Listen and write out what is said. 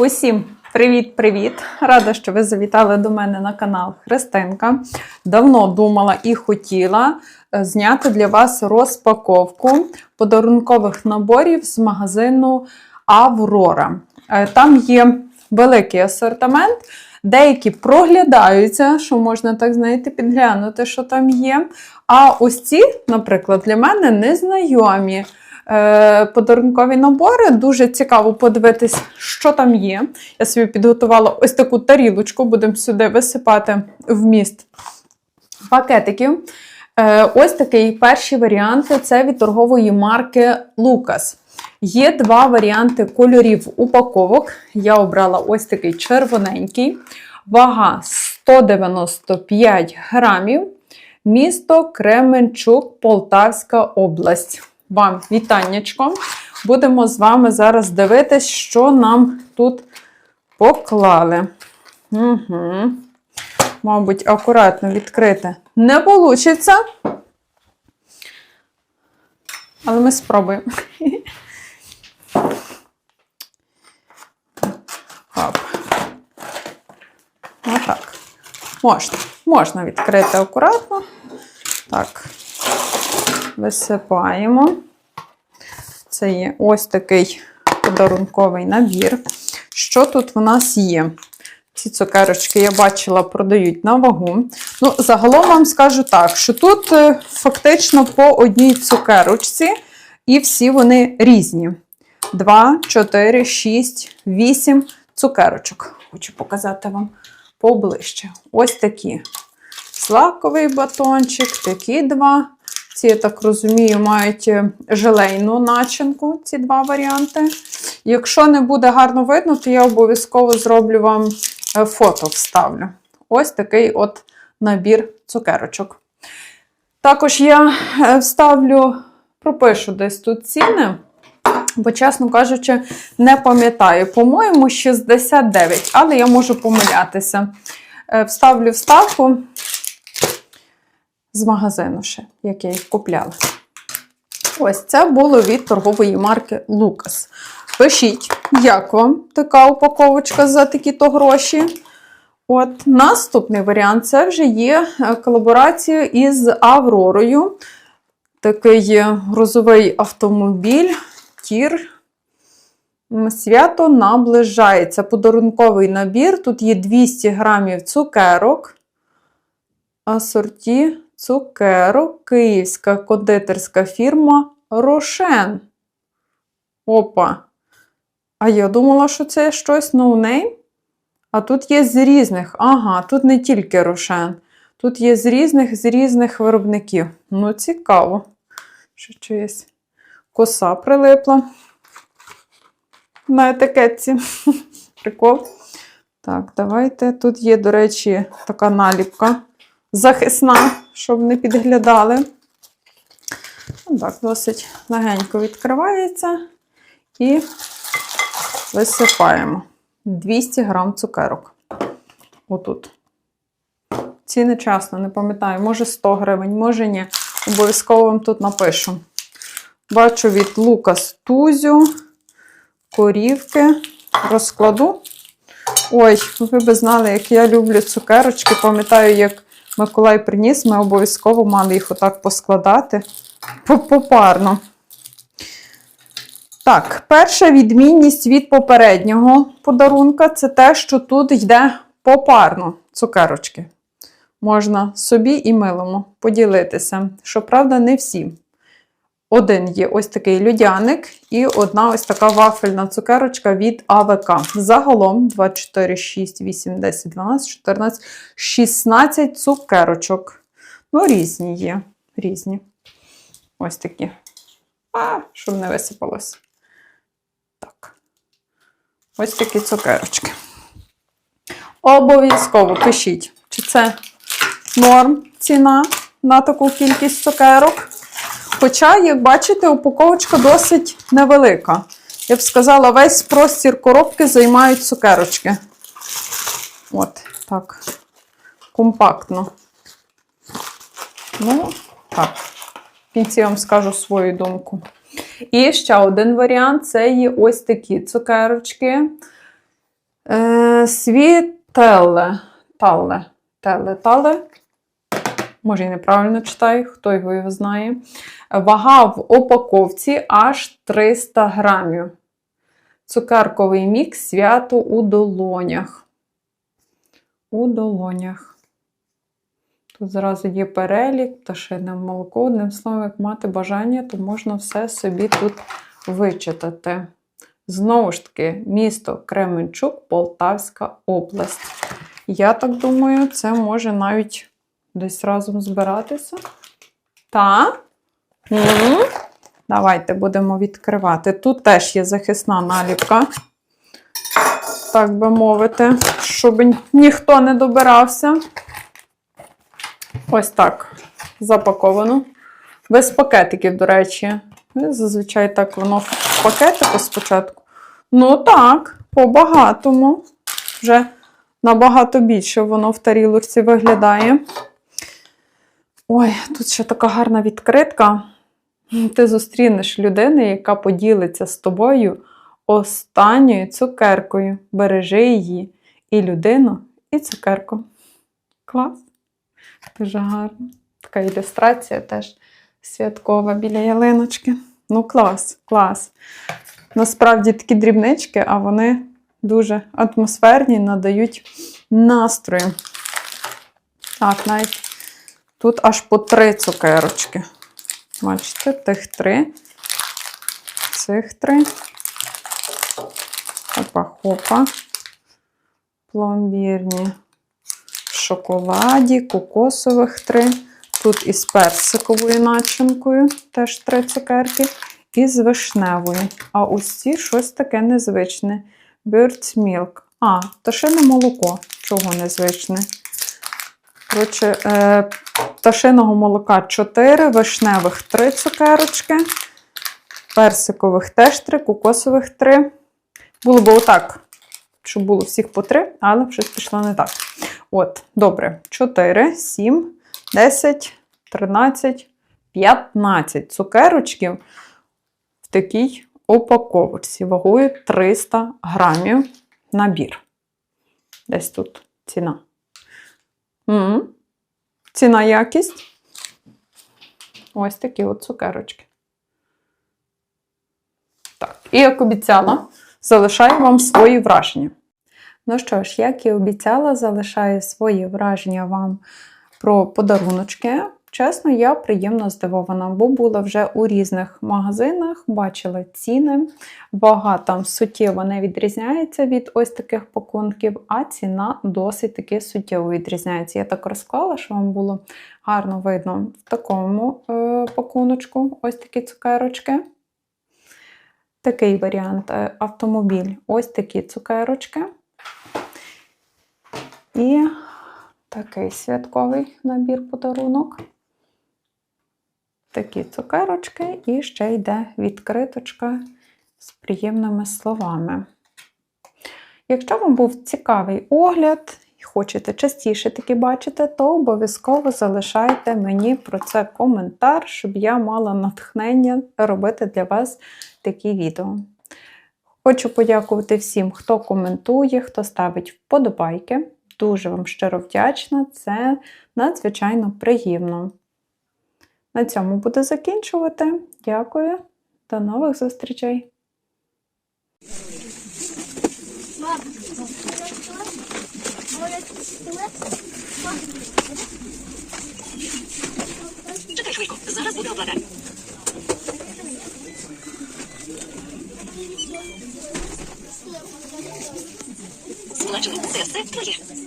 Усім привіт-привіт! Рада, що ви завітали до мене на канал Христинка. Давно думала і хотіла е, зняти для вас розпаковку подарункових наборів з магазину Аврора. Е, Там є великий асортимент. Деякі проглядаються, що можна так знаєте, підглянути, що там є. А ось ці, наприклад, для мене незнайомі подарункові набори. Дуже цікаво подивитись, що там є. Я собі підготувала ось таку тарілочку, будемо сюди висипати вміст пакетиків. Е, ось такий перші варіанти це від торгової марки Lucas. Є два варіанти кольорів упаковок. Я обрала ось такий червоненький, вага 195 грамів, місто Кременчук, Полтавська область. Вам вітаннячко. Будемо з вами зараз дивитись, що нам тут поклали. Угу. Мабуть, акуратно відкрити не вийде. Але ми спробуємо. Отак. Можна. Можна відкрити акуратно. Так. Висипаємо. Це є ось такий подарунковий набір. Що тут в нас є? Ці цукерочки, я бачила, продають на вагу. Ну, загалом вам скажу так, що тут е, фактично по одній цукерочці, і всі вони різні. 2, 4, 6, 8 цукерочок. Хочу показати вам поближче. Ось такі. Злаковий батончик, такі два. Ці, я так розумію, мають е, желейну начинку, ці два варіанти. Якщо не буде гарно видно, то я обов'язково зроблю вам е, фото вставлю. Ось такий от набір цукерочок. Також я е, вставлю, пропишу десь тут ціни, бо, чесно кажучи, не пам'ятаю. По-моєму, 69, але я можу помилятися. Вставлю вставку з магазину ще, як я їх купляла. Ось це було від торгової марки Lucas. Пишіть, як вам така упаковочка за такі-то гроші. От Наступний варіант це вже є е, колаборація із Авророю. Такий грузовий автомобіль, тір. Свято наближається. Подарунковий набір. Тут є 200 грамів цукерок. Асорті цукерок. Київська кондитерська фірма Рошен. Опа. А я думала, що це щось ноунейм. А тут є з різних. Ага, тут не тільки Рошен. Тут є з різних з різних виробників. Ну, цікаво. Що чиєсь коса прилипла на етикетці. Прикол. Так, давайте. Тут є, до речі, така наліпка захисна, щоб не підглядали. Так, досить легенько відкривається і висипаємо 200 грам цукерок. Отут. Ціни чесно, не пам'ятаю, може 100 гривень, може ні. Обов'язково вам тут напишу. Бачу від Лукас Тузю, корівки. Розкладу. Ой, ви б знали, як я люблю цукерочки. Пам'ятаю, як Миколай приніс, ми обов'язково мали їх отак поскладати попарно. Так, перша відмінність від попереднього подарунка це те, що тут йде попарно цукерочки. Можна собі і милому поділитися. Щоправда, не всі. Один є ось такий людяник і одна ось така вафельна цукерочка від АВК. Загалом 2, 4, 6, 8, 10, 12, 14, 16 цукерочок. Ну, різні є. Різні. Ось такі. А, щоб не висипалось. Так. Ось такі цукерочки. Обов'язково пишіть, чи це норм ціна на таку кількість цукерок. Хоча, як бачите, упаковочка досить невелика. Я б сказала, весь простір коробки займають цукерочки. От, так. Компактно. Ну, так. В кінці я вам скажу свою думку. І ще один варіант це є ось такі цукерочки. Е, світеле. Тале. Теле, тале. Може, і неправильно читаю, хто його його знає. Вага в упаковці аж 300 грамів. Цукерковий мікс свято у долонях. У долонях. Тут зразу є перелік, пташине молоко. Одним словом, як мати бажання, то можна все собі тут вичитати. Знову ж таки, місто Кременчук, Полтавська область. Я так думаю, це може навіть десь разом збиратися. Так? М. Давайте будемо відкривати. Тут теж є захисна наліпка, так би мовити, щоб ніхто не добирався. Ось так запаковано. Без пакетиків, до речі. Зазвичай так воно в пакетику спочатку. Ну так, по-багатому. Вже набагато більше воно в тарілочці виглядає. Ой, тут ще така гарна відкритка. Ти зустрінеш людину, яка поділиться з тобою останньою цукеркою. Бережи її. І людину, і цукерку. Клас. Дуже гарно. Така ілюстрація теж святкова біля ялиночки. Ну, клас, клас. Насправді такі дрібнички, а вони дуже атмосферні, надають настрою. Так, навіть тут аж по три цукерочки. Бачите, тих три, цих три. Хопа-хопа. Пломбірні в шоколаді, кокосових три. Тут із персиковою начинкою, теж три цукерки, і з вишневою. А ось ці щось таке незвичне. Bird's Milk. А, пташине молоко. Чого незвичне? Коротше, е, пташиного молока 4, вишневих 3 цукерочки, персикових теж 3, кокосових 3. Було б отак, щоб було всіх по 3, але щось пішло не так. От, добре, 4, 7, 10, 13, 15 цукерочків в такій упаковці вагою 300 грамів набір. Десь тут ціна. М. Ціна якість. Ось такі от цукерочки. Так, і як обіцяла, залишаю вам свої враження. Ну що ж, як і обіцяла, залишаю свої враження вам про подаруночки. Чесно, я приємно здивована, бо була вже у різних магазинах, бачила ціни. Вага там суттєво не відрізняється від ось таких пакунків, а ціна досить таки суттєво відрізняється. Я так розклала, що вам було гарно видно в такому е, пакуночку ось такі цукерочки. Такий варіант е, автомобіль. Ось такі цукерочки. І такий святковий набір подарунок. Такі цукерочки, і ще йде відкриточка з приємними словами. Якщо вам був цікавий огляд і хочете частіше такі бачити, то обов'язково залишайте мені про це коментар, щоб я мала натхнення робити для вас такі відео. Хочу подякувати всім, хто коментує, хто ставить вподобайки. Дуже вам щиро вдячна, це надзвичайно приємно. На цьому буду закінчувати. Дякую, до нових зустрічей! Чекай швидко, зараз буде обладнання. Сплачено. Це все твоє.